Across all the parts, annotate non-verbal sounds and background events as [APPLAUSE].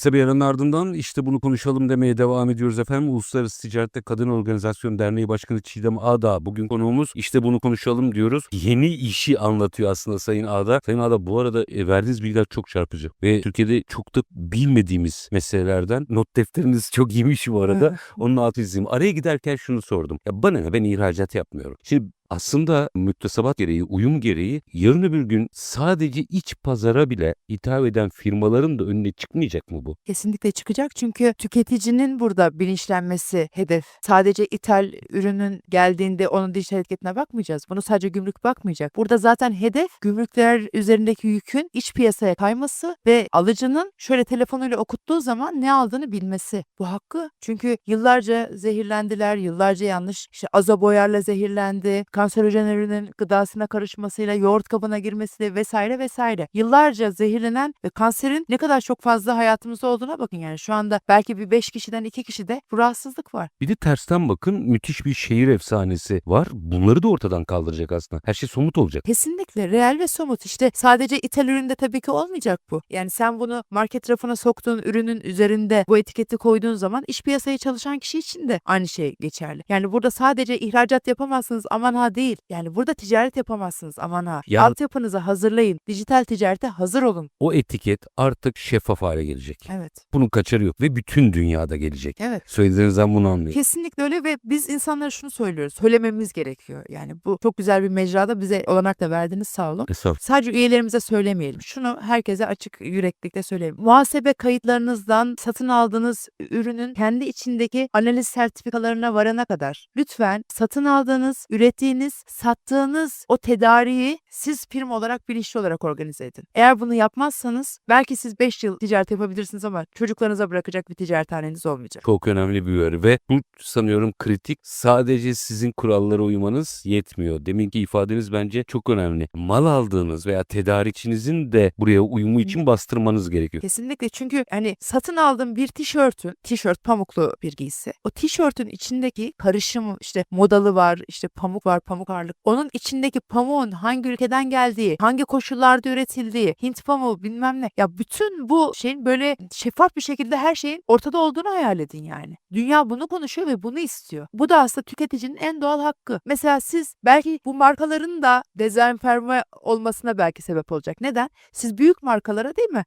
Kısa bir aranın ardından işte bunu konuşalım demeye devam ediyoruz efendim. Uluslararası Ticarette Kadın Organizasyon Derneği Başkanı Çiğdem Ağda. Bugün konuğumuz işte bunu konuşalım diyoruz. Yeni işi anlatıyor aslında Sayın Ağda. Sayın Ağda bu arada e, verdiğiniz bilgiler çok çarpıcı. Ve Türkiye'de çok da bilmediğimiz meselelerden not defteriniz çok iyiymiş bu arada. [LAUGHS] Onun altı izleyeyim. Araya giderken şunu sordum. Ya bana ne ben ihracat yapmıyorum. Şimdi aslında müktesebat gereği, uyum gereği yarın öbür gün sadece iç pazara bile hitap eden firmaların da önüne çıkmayacak mı bu? Kesinlikle çıkacak çünkü tüketicinin burada bilinçlenmesi hedef. Sadece ithal ürünün geldiğinde onun dijital etiketine bakmayacağız. Bunu sadece gümrük bakmayacak. Burada zaten hedef gümrükler üzerindeki yükün iç piyasaya kayması ve alıcının şöyle telefonuyla okuttuğu zaman ne aldığını bilmesi. Bu hakkı. Çünkü yıllarca zehirlendiler, yıllarca yanlış işte azaboyarla zehirlendi, kanserojen gıdasına karışmasıyla, yoğurt kabına girmesiyle vesaire vesaire. Yıllarca zehirlenen ve kanserin ne kadar çok fazla hayatımızda olduğuna bakın yani. Şu anda belki bir 5 kişiden 2 kişide bu rahatsızlık var. Bir de tersten bakın müthiş bir şehir efsanesi var. Bunları da ortadan kaldıracak aslında. Her şey somut olacak. Kesinlikle reel ve somut işte sadece ithal üründe tabii ki olmayacak bu. Yani sen bunu market rafına soktuğun ürünün üzerinde bu etiketi koyduğun zaman iş piyasaya çalışan kişi için de aynı şey geçerli. Yani burada sadece ihracat yapamazsınız aman ha değil. Yani burada ticaret yapamazsınız aman ha. Ya- Altyapınızı hazırlayın. Dijital ticarete hazır olun. O etiket artık şeffaf hale gelecek. Evet. Bunun kaçarı yok ve bütün dünyada gelecek. Evet. Söylediğinizden bunu anlıyorum. Kesinlikle öyle ve biz insanlara şunu söylüyoruz. Söylememiz gerekiyor. Yani bu çok güzel bir mecrada bize olanak da verdiniz sağ olun. Estağfurullah. Sadece üyelerimize söylemeyelim. Şunu herkese açık yüreklikle söyleyelim. Muhasebe kayıtlarınızdan satın aldığınız ürünün kendi içindeki analiz sertifikalarına varana kadar lütfen satın aldığınız, ürettiğiniz, sattığınız o tedariği siz firma olarak bilinçli olarak organize edin. Eğer bunu yapmazsanız belki siz 5 yıl ticaret yapabilirsiniz ama çocuklarınıza bırakacak bir ticarethaneniz olmayacak. Çok önemli bir uyarı ve bu sanıyorum kritik. Sadece sizin kurallara uymanız yetmiyor. Deminki ifadeniz bence çok önemli. Mal aldığınız veya tedarikçinizin de buraya uyumu için bastırmanız gerekiyor. Kesinlikle çünkü hani satın aldığım bir tişörtün, tişört pamuklu bir giysi. O tişörtün içindeki karışımı işte modalı var, işte pamuk var, pamuk ağırlık. Onun içindeki pamuğun hangi ülkeden geldiği, hangi koşullarda üretildiği, Hint pamuğu bilmem ne. Ya bütün bu şeyin böyle şeffaf bir şekilde her şeyin ortada olduğunu hayal edin yani. Dünya bunu konuşuyor ve bunu istiyor. Bu da aslında tüketicinin en doğal hakkı. Mesela siz belki bu markaların da dezenforme olmasına belki sebep olacak. Neden? Siz büyük markalara değil mi?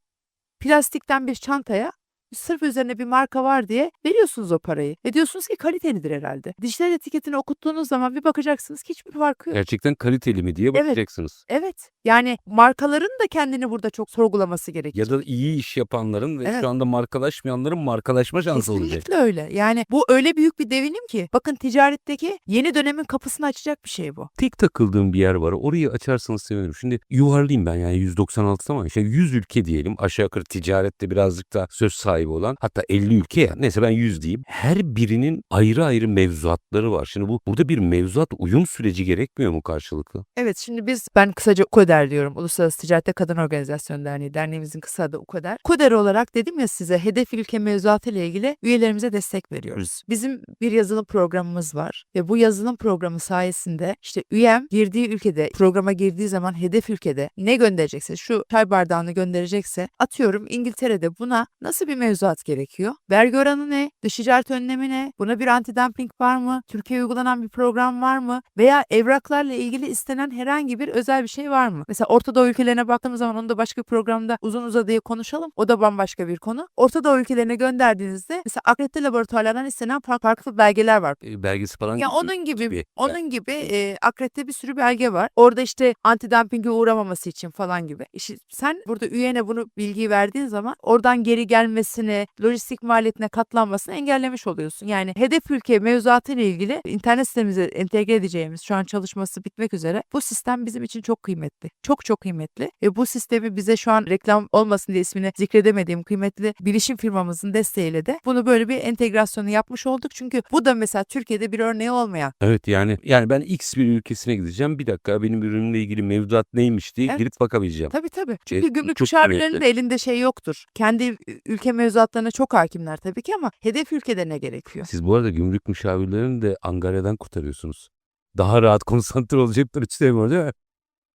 plastikten bir çantaya sırf üzerine bir marka var diye veriyorsunuz o parayı. Ve diyorsunuz ki kalitelidir herhalde. Dijital etiketini okuttuğunuz zaman bir bakacaksınız ki hiçbir farkı yok. Gerçekten kaliteli mi diye Evet. bakacaksınız. Evet. Yani markaların da kendini burada çok sorgulaması gerekiyor. Ya da iyi iş yapanların ve Evet. şu anda markalaşmayanların markalaşma şansı olacak. Kesinlikle öyle. Yani bu öyle büyük bir devinim ki bakın ticaretteki yeni dönemin kapısını açacak bir şey bu. Tek takıldığım bir yer var. Orayı açarsanız sevinirim. Şimdi yuvarlayayım ben yani 196 ama işte 100 ülke diyelim. Aşağı yukarı ticarette birazcık da söz sahibi olan. Hatta 50 ülke ya. Neyse ben 100 diyeyim. Her birinin ayrı ayrı mevzuatları var. Şimdi bu burada bir mevzuat uyum süreci gerekmiyor mu karşılıklı? Evet şimdi biz ben kısaca UKODER diyorum. Uluslararası Ticarette Kadın Organizasyon Derneği. Derneğimizin kısa adı UKODER. UKODER olarak dedim ya size hedef ülke mevzuatı ile ilgili üyelerimize destek veriyoruz. Bizim bir yazılım programımız var ve bu yazılım programı sayesinde işte üyem girdiği ülkede programa girdiği zaman hedef ülkede ne gönderecekse şu çay bardağını gönderecekse atıyorum İngiltere'de buna nasıl bir mevzuat gerekiyor? Vergi oranı ne? Dış ticaret önlemi ne? Buna bir anti-dumping var mı? Türkiye'ye uygulanan bir program var mı? Veya evraklarla ilgili istenen herhangi bir özel bir şey var mı? Mesela Orta Doğu ülkelerine baktığımız zaman onu da başka bir programda uzun uzadıya konuşalım. O da bambaşka bir konu. Orta Doğu ülkelerine gönderdiğinizde mesela akredite laboratuvarlardan istenen farklı, farklı belgeler var. E, belgesi falan Ya gibi onun gibi bir- onun gibi e, akredite bir sürü belge var. Orada işte antidumpinge uğramaması için falan gibi. İşte sen burada üyene bunu bilgiyi verdiğin zaman oradan geri gelmesini, lojistik maliyetine katlanmasını engellemiş oluyorsun. Yani hedef ülke mevzuatı ile ilgili internet sitemize entegre edeceğimiz şu an çalışması bitmek üzere bu sistem bizim için çok kıymetli. Çok çok kıymetli. Ve bu sistemi bize şu an reklam olmasın diye ismini zikredemediğim kıymetli bilişim firmamızın desteğiyle de bunu böyle bir entegrasyonu yapmış olduk. Çünkü bu da mesela Türkiye'de bir örneği olmayan Evet yani yani ben X bir ülkesine gideceğim. Bir dakika benim ürünümle ilgili mevduat neymiş diye Evet. girip bakabileceğim. Tabii tabii. Çünkü Evet, gümrük müşavirlerinin de elinde şey yoktur. Kendi ülke mevzuatlarına çok hakimler tabii ki ama hedef ülkede ne gerekiyor? Siz bu arada gümrük müşavirlerini de Angarya'dan kurtarıyorsunuz. Daha rahat konsantre [LAUGHS] olacaklar işte değil mi?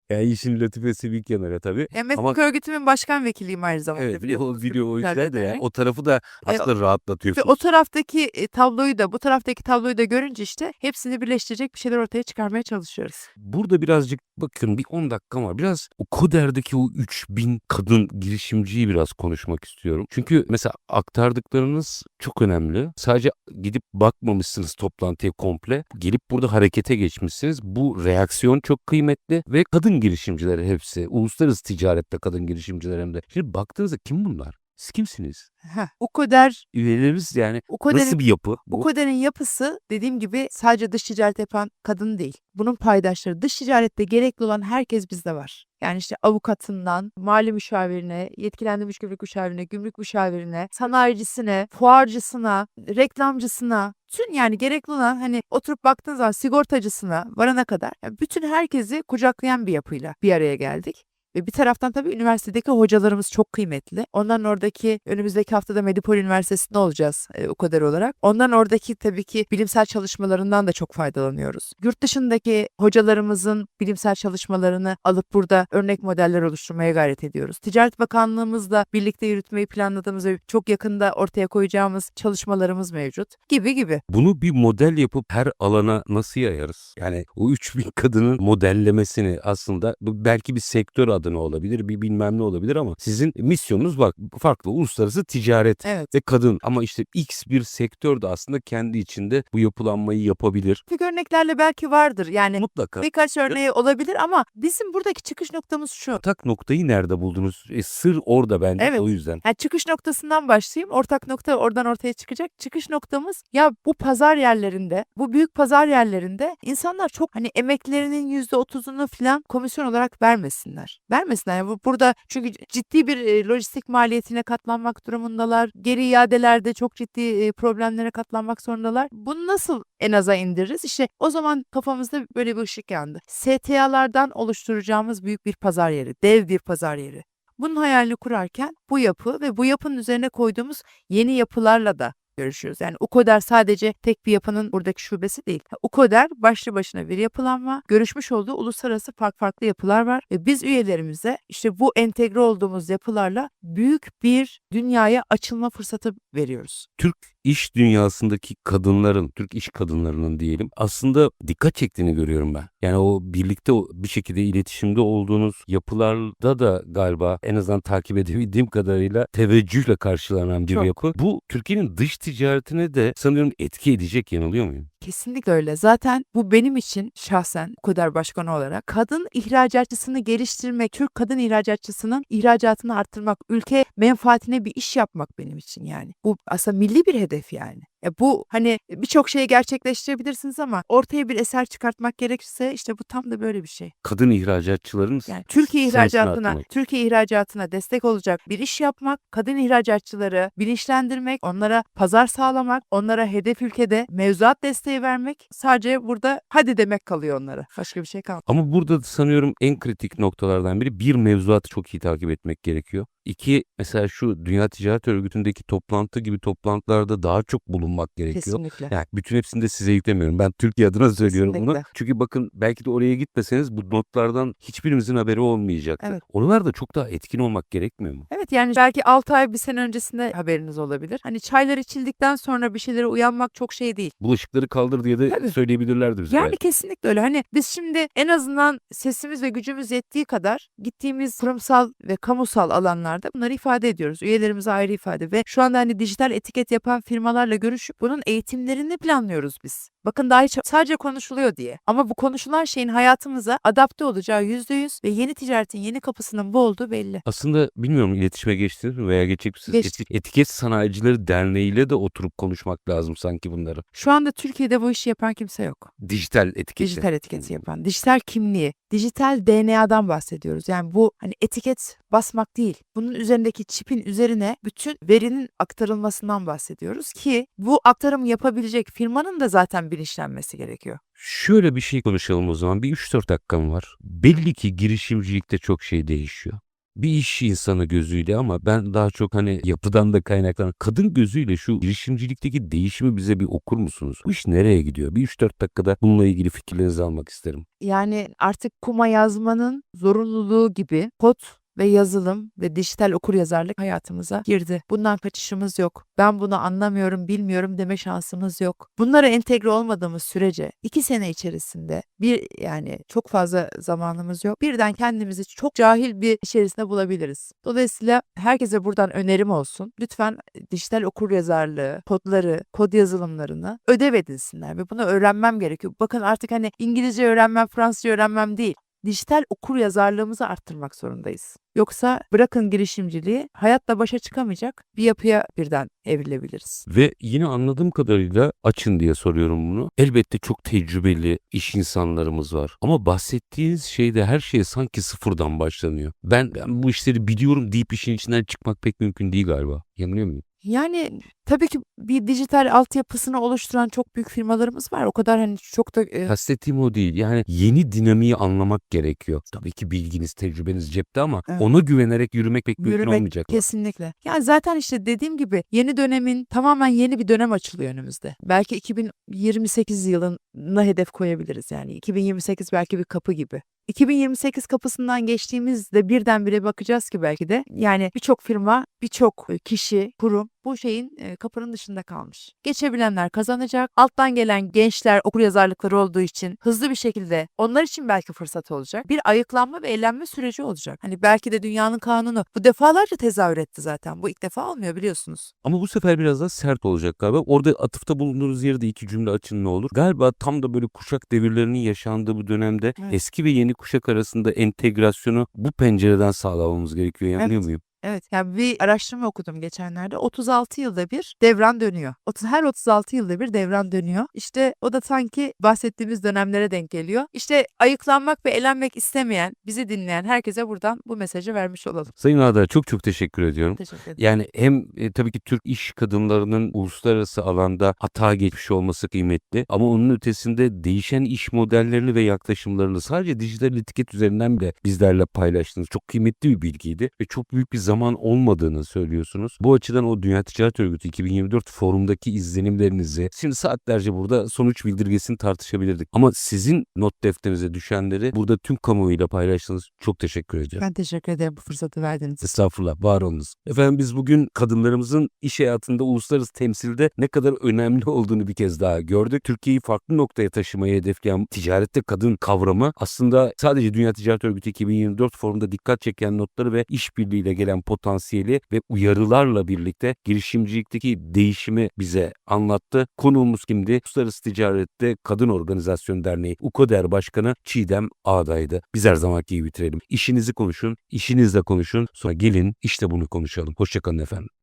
Yani işin latifesi bir kenara tabii. Ya meslek Ama- örgütümün başkan vekiliyim aynı zamanda. Evet biliyor video o yüzden de yani o tarafı da aslında Ve rahatlatıyorsunuz. o taraftaki e, tabloyu da bu taraftaki tabloyu da görünce işte hepsini birleştirecek bir şeyler ortaya çıkarmaya çalışıyoruz. Burada birazcık bakın bir 10 dakika var. Biraz o Koder'deki o 3000 kadın girişimciyi biraz konuşmak istiyorum. Çünkü mesela aktardıklarınız çok önemli. Sadece gidip bakmamışsınız toplantıya komple. Gelip burada harekete geçmişsiniz. Bu reaksiyon çok kıymetli ve kadın girişimcileri hepsi. Uluslararası ticarette kadın girişimciler hem de. Şimdi baktığınızda kim bunlar? Siz kimsiniz? Heh. Ukoder, Üyeleriniz yani Ukoder'in nasıl bir yapı? Bu? Ukoder'in yapısı dediğim gibi sadece dış ticaret yapan kadın değil. Bunun paydaşları dış ticarette gerekli olan herkes bizde var. Yani işte avukatından, mali müşavirine, yetkilendirilmiş gümrük müşavirine, gümrük müşavirine, sanayicisine, fuarcısına, reklamcısına, bütün yani gerekli olan hani oturup baktığın zaman sigortacısına varana kadar yani bütün herkesi kucaklayan bir yapıyla bir araya geldik. Ve bir taraftan tabii üniversitedeki hocalarımız çok kıymetli. Onların oradaki önümüzdeki haftada Medipol Üniversitesi'nde olacağız e, o kadar olarak. Onların oradaki tabii ki bilimsel çalışmalarından da çok faydalanıyoruz. Yurt dışındaki hocalarımızın bilimsel çalışmalarını alıp burada örnek modeller oluşturmaya gayret ediyoruz. Ticaret Bakanlığımızla birlikte yürütmeyi planladığımız ve çok yakında ortaya koyacağımız çalışmalarımız mevcut gibi gibi. Bunu bir model yapıp her alana nasıl yayarız? Yani o 3000 kadının modellemesini aslında belki bir sektör adına olabilir, bir bilmem ne olabilir ama sizin misyonunuz bak farklı uluslararası ticaret Evet. ve kadın ama işte X bir sektör de aslında kendi içinde bu yapılanmayı yapabilir. Grafik örneklerle belki vardır. Yani Mutlaka. birkaç örneği olabilir ama bizim buradaki çıkış noktamız şu. Ortak noktayı nerede buldunuz? E, sır orada bence Evet. o yüzden. Yani çıkış noktasından başlayayım. Ortak nokta oradan ortaya çıkacak. Çıkış noktamız ya bu pazar yerlerinde, bu büyük pazar yerlerinde insanlar çok hani emeklerinin %30'unu falan komisyon olarak vermesinler. Vermesinler. Yani bu burada çünkü ciddi bir lojistik maliyetine katlanmak durumundalar. Geri iadelerde çok ciddi problemlere katlanmak zorundalar. Bunu nasıl en aza indiririz? İşte o zaman kafamızda böyle bir ışık yandı. STA'lardan oluşturacağımız büyük bir pazar yeri, dev bir pazar yeri. Bunun hayalini kurarken bu yapı ve bu yapının üzerine koyduğumuz yeni yapılarla da görüşüyoruz. Yani UKODER sadece tek bir yapının buradaki şubesi değil. UKODER başlı başına bir yapılanma, görüşmüş olduğu uluslararası farklı farklı yapılar var ve biz üyelerimize işte bu entegre olduğumuz yapılarla büyük bir dünyaya açılma fırsatı veriyoruz. Türk iş dünyasındaki kadınların, Türk iş kadınlarının diyelim aslında dikkat çektiğini görüyorum ben. Yani o birlikte bir şekilde iletişimde olduğunuz yapılarda da galiba en azından takip edebildiğim kadarıyla teveccühle karşılanan bir Çok. yapı. Bu Türkiye'nin dış ticaretine de sanıyorum etki edecek yanılıyor muyum? Kesinlikle öyle. Zaten bu benim için şahsen UKODER başkanı olarak kadın ihracatçısını geliştirmek, Türk kadın ihracatçısının ihracatını arttırmak, ülke menfaatine bir iş yapmak benim için yani. Bu aslında milli bir hedef yani. E bu hani birçok şeyi gerçekleştirebilirsiniz ama ortaya bir eser çıkartmak gerekirse işte bu tam da böyle bir şey. Kadın ihracatçıların Yani Türkiye ihracatına. Türkiye ihracatına destek olacak bir iş yapmak, kadın ihracatçıları bilinçlendirmek, onlara pazar sağlamak, onlara hedef ülkede mevzuat desteği vermek sadece burada hadi demek kalıyor onlara. Başka bir şey kalmıyor. Ama burada da sanıyorum en kritik noktalardan biri bir mevzuatı çok iyi takip etmek gerekiyor. İki mesela şu Dünya Ticaret Örgütü'ndeki toplantı gibi toplantılarda daha çok bulunmak gerekiyor. Kesinlikle. Yani bütün hepsini de size yüklemiyorum. Ben Türkiye adına söylüyorum bunu. Kesinlikle. Çünkü bakın belki de oraya gitmeseniz bu notlardan hiçbirimizin haberi olmayacaktı. Evet. Oralar da çok daha etkin olmak gerekmiyor mu? Evet yani belki 6 ay bir sene öncesinde haberiniz olabilir. Hani çaylar içildikten sonra bir şeylere uyanmak çok şey değil. Bulaşıkları kaldır diye de Tabii. söyleyebilirlerdi bize. Yani belki. kesinlikle öyle. Hani biz şimdi en azından sesimiz ve gücümüz yettiği kadar gittiğimiz kurumsal ve kamusal alanlarda bunları ifade ediyoruz. Üyelerimize ayrı ifade ve şu anda hani dijital etiket yapan firmalarla görüşüp bunun eğitimlerini planlıyoruz biz. Bakın daha hiç sadece konuşuluyor diye. Ama bu konuşulan şeyin hayatımıza adapte olacağı yüzde yüz ve yeni ticaretin yeni kapısının bu olduğu belli. Aslında bilmiyorum iletişime geçtiniz mi veya geçecek misiniz? Geçtik. Eti- Etiket Sanayicileri Derneği ile de oturup konuşmak lazım sanki bunları. Şu anda Türkiye'de bu işi yapan kimse yok. Dijital etiketi. Dijital etiketi yapan, dijital kimliği, dijital DNA'dan bahsediyoruz. Yani bu hani etiket basmak değil. Bunun üzerindeki çipin üzerine bütün verinin aktarılmasından bahsediyoruz ki bu aktarımı yapabilecek firmanın da zaten bilinçlenmesi gerekiyor. Şöyle bir şey konuşalım o zaman. Bir 3-4 dakikam var. Belli ki girişimcilikte çok şey değişiyor. bir iş insanı gözüyle ama ben daha çok hani yapıdan da kaynaklanan kadın gözüyle şu girişimcilikteki değişimi bize bir okur musunuz? Bu iş nereye gidiyor? Bir 3-4 dakikada bununla ilgili fikirlerinizi almak isterim. Yani artık kuma yazmanın zorunluluğu gibi kod ve yazılım ve dijital okuryazarlık hayatımıza girdi. Bundan kaçışımız yok. Ben bunu anlamıyorum, bilmiyorum deme şansımız yok. Bunlara entegre olmadığımız sürece iki sene içerisinde bir yani çok fazla zamanımız yok. Birden kendimizi çok cahil bir içerisinde bulabiliriz. Dolayısıyla herkese buradan önerim olsun. Lütfen dijital okuryazarlığı, kodları, kod yazılımlarını ödev edinsinler ve bunu öğrenmem gerekiyor. Bakın artık hani İngilizce öğrenmem, Fransızca öğrenmem değil dijital okur yazarlığımızı arttırmak zorundayız. Yoksa bırakın girişimciliği hayatla başa çıkamayacak bir yapıya birden evrilebiliriz. Ve yine anladığım kadarıyla açın diye soruyorum bunu. Elbette çok tecrübeli iş insanlarımız var. Ama bahsettiğiniz şeyde her şey sanki sıfırdan başlanıyor. Ben, ben bu işleri biliyorum deyip işin içinden çıkmak pek mümkün değil galiba. Yanılıyor muyum? Yani tabii ki bir dijital altyapısını oluşturan çok büyük firmalarımız var. O kadar hani çok da e, Kastettiğim o değil. Yani yeni dinamiği anlamak gerekiyor. Tabii ki bilginiz, tecrübeniz cepte ama Evet. ona güvenerek yürümek pek mümkün Yürümek olmayacak. Kesinlikle. Yani zaten işte dediğim gibi yeni dönemin tamamen yeni bir dönem açılıyor önümüzde. Belki 2028 yılına hedef koyabiliriz yani. 2028 belki bir kapı gibi. 2028 kapısından geçtiğimizde birdenbire bakacağız ki belki de yani birçok firma, birçok e, kişi, kurum bu şeyin e, kapının dışında kalmış. Geçebilenler kazanacak. Alttan gelen gençler okuryazarlıkları olduğu için hızlı bir şekilde onlar için belki fırsat olacak. Bir ayıklanma ve eğlenme süreci olacak. Hani belki de dünyanın kanunu bu defalarca tezahür etti zaten. Bu ilk defa olmuyor biliyorsunuz. Ama bu sefer biraz daha sert olacak galiba. Orada atıfta bulunduğunuz yerde iki cümle açın ne olur. Galiba tam da böyle kuşak devirlerinin yaşandığı bu dönemde Evet. eski ve yeni kuşak arasında entegrasyonu bu pencereden sağlamamız gerekiyor. Yanılıyor Evet. muyum? Evet yani bir araştırma okudum geçenlerde. 36 yılda bir devran dönüyor. 30, her 36 yılda bir devran dönüyor. İşte o da sanki bahsettiğimiz dönemlere denk geliyor. İşte ayıklanmak ve elenmek istemeyen, bizi dinleyen herkese buradan bu mesajı vermiş olalım. Sayın Ağda çok çok teşekkür ediyorum. Teşekkür ederim. Yani hem e, tabii ki Türk iş kadınlarının uluslararası alanda hata geçmiş olması kıymetli ama onun ötesinde değişen iş modellerini ve yaklaşımlarını sadece dijital etiket üzerinden bile bizlerle paylaştınız. Çok kıymetli bir bilgiydi ve çok büyük bir zaman olmadığını söylüyorsunuz. Bu açıdan o Dünya Ticaret Örgütü 2024 forumdaki izlenimlerinizi şimdi saatlerce burada sonuç bildirgesini tartışabilirdik. Ama sizin not defterinize düşenleri burada tüm kamuoyuyla paylaştınız. Çok teşekkür ediyorum. Ben teşekkür ederim bu fırsatı verdiğiniz için. Estağfurullah, var olunuz. Efendim biz bugün kadınlarımızın iş hayatında uluslararası temsilde ne kadar önemli olduğunu bir kez daha gördük. Türkiye'yi farklı noktaya taşımayı hedefleyen ticarette kadın kavramı aslında sadece Dünya Ticaret Örgütü 2024 forumunda dikkat çeken notları ve işbirliğiyle gelen potansiyeli ve uyarılarla birlikte girişimcilikteki değişimi bize anlattı. Konuğumuz kimdi? Uluslararası Ticarette Kadın Organizasyon Derneği UKODER Başkanı Çiğdem Ağday'dı. Biz her zamanki gibi bitirelim. İşinizi konuşun, işinizle konuşun. Sonra gelin işte bunu konuşalım. Hoşçakalın efendim.